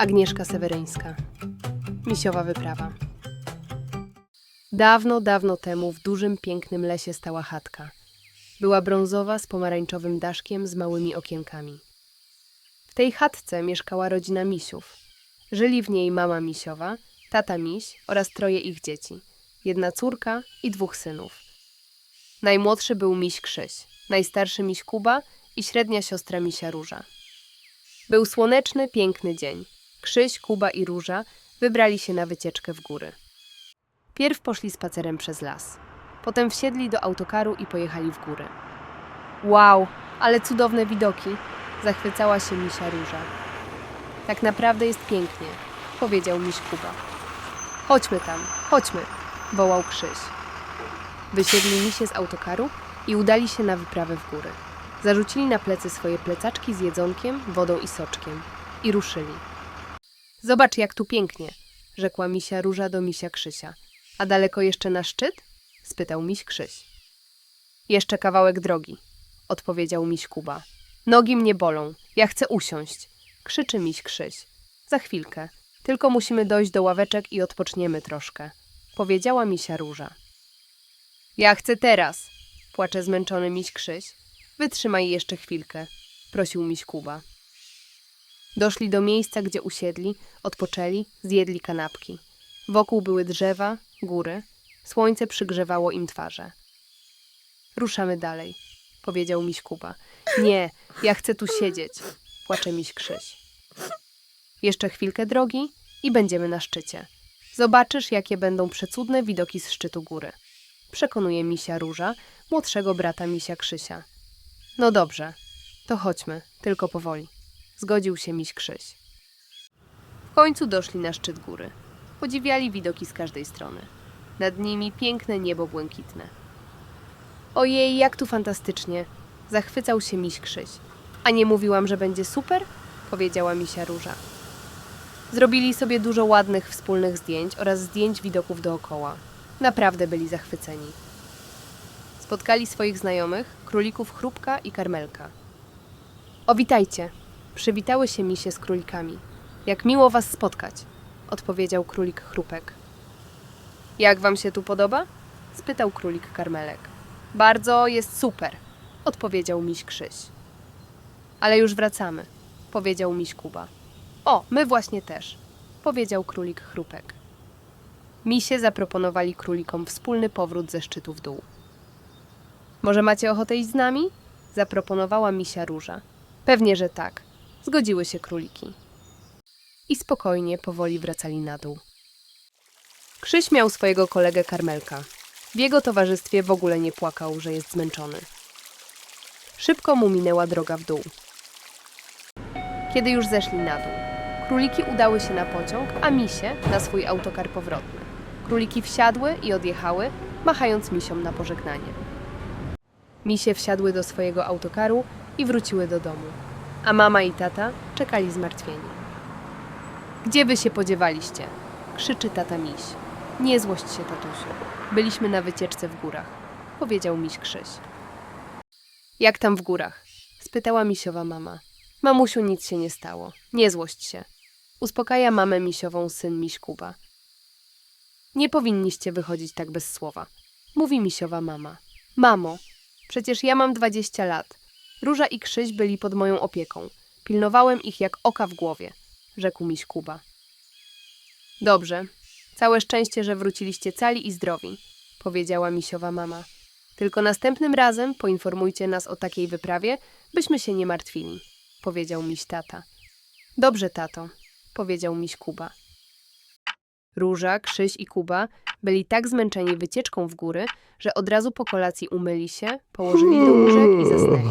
Agnieszka Seweryńska. Misiowa wyprawa. Dawno, dawno temu w dużym, pięknym lesie stała chatka. Była brązowa z pomarańczowym daszkiem z małymi okienkami. W tej chatce mieszkała rodzina misiów. Żyli w niej mama misiowa, tata miś oraz troje ich dzieci. Jedna córka i dwóch synów. Najmłodszy był miś Krzyś, najstarszy miś Kuba i średnia siostra misia Róża. Był słoneczny, piękny dzień. Krzyś, Kuba i Róża wybrali się na wycieczkę w góry. Pierw poszli spacerem przez las. Potem wsiedli do autokaru i pojechali w góry. Wow, ale cudowne widoki! Zachwycała się misia Róża. Tak naprawdę jest pięknie, powiedział miś Kuba. Chodźmy tam, chodźmy, wołał Krzyś. Wysiedli misie z autokaru i udali się na wyprawę w góry. Zarzucili na plecy swoje plecaczki z jedzonkiem, wodą i soczkiem i ruszyli. Zobacz, jak tu pięknie, rzekła misia Róża do misia Krzysia. A daleko jeszcze na szczyt? spytał miś Krzyś. Jeszcze kawałek drogi, odpowiedział miś Kuba. Nogi mnie bolą, ja chcę usiąść, krzyczy miś Krzyś. Za chwilkę, tylko musimy dojść do ławeczek i odpoczniemy troszkę, powiedziała misia Róża. Ja chcę teraz, płacze zmęczony miś Krzyś. Wytrzymaj jeszcze chwilkę, prosił miś Kuba. Doszli do miejsca, gdzie usiedli, odpoczęli, zjedli kanapki. Wokół były drzewa, góry. Słońce przygrzewało im twarze. Ruszamy dalej, powiedział miś Kuba. Nie, ja chcę tu siedzieć, płacze miś Krzyś. Jeszcze chwilkę drogi i będziemy na szczycie. Zobaczysz, jakie będą przecudne widoki z szczytu góry. Przekonuje misia Róża, młodszego brata misia Krzysia. No dobrze, to chodźmy, tylko powoli. Zgodził się miś Krzyś. W końcu doszli na szczyt góry. Podziwiali widoki z każdej strony. Nad nimi piękne niebo błękitne. Ojej, jak tu fantastycznie! Zachwycał się miś Krzyś. A nie mówiłam, że będzie super? Powiedziała misia Róża. Zrobili sobie dużo ładnych wspólnych zdjęć oraz zdjęć widoków dookoła. Naprawdę byli zachwyceni. Spotkali swoich znajomych, królików Chrupka i Karmelka. O, witajcie! Przywitały się misie z królikami. Jak miło was spotkać, odpowiedział królik Chrupek. Jak wam się tu podoba? spytał królik Karmelek. Bardzo jest super, odpowiedział miś Krzyś. Ale już wracamy, powiedział miś Kuba. O, my właśnie też, powiedział królik Chrupek. Misie zaproponowali królikom wspólny powrót ze szczytu w dół. Może macie ochotę iść z nami? Zaproponowała misia Róża. Pewnie, że tak. Zgodziły się króliki. I spokojnie, powoli wracali na dół. Krzyś miał swojego kolegę Karmelka. W jego towarzystwie w ogóle nie płakał, że jest zmęczony. Szybko mu minęła droga w dół. Kiedy już zeszli na dół, króliki udały się na pociąg, a misie na swój autokar powrotny. Króliki wsiadły i odjechały, machając misiom na pożegnanie. Misie wsiadły do swojego autokaru i wróciły do domu, a mama i tata czekali zmartwieni. Gdzie wy się podziewaliście? krzyczy tata miś. Nie złość się, tatusiu. Byliśmy na wycieczce w górach, powiedział miś Krzyś. Jak tam w górach? spytała misiowa mama. Mamusiu, nic się nie stało. Nie złość się. Uspokaja mamę misiową syn miś Kuba. Nie powinniście wychodzić tak bez słowa, mówi misiowa mama. Mamo, przecież ja mam 20 lat. Róża i Krzyś byli pod moją opieką. Pilnowałem ich jak oka w głowie, rzekł miś Kuba. Dobrze. Całe szczęście, że wróciliście cali i zdrowi, powiedziała misiowa mama. Tylko następnym razem poinformujcie nas o takiej wyprawie, byśmy się nie martwili, powiedział miś tata. Dobrze, tato, powiedział miś Kuba. Róża, Krzyś i Kuba byli tak zmęczeni wycieczką w góry, że od razu po kolacji umyli się, położyli do łóżek i zasnęli.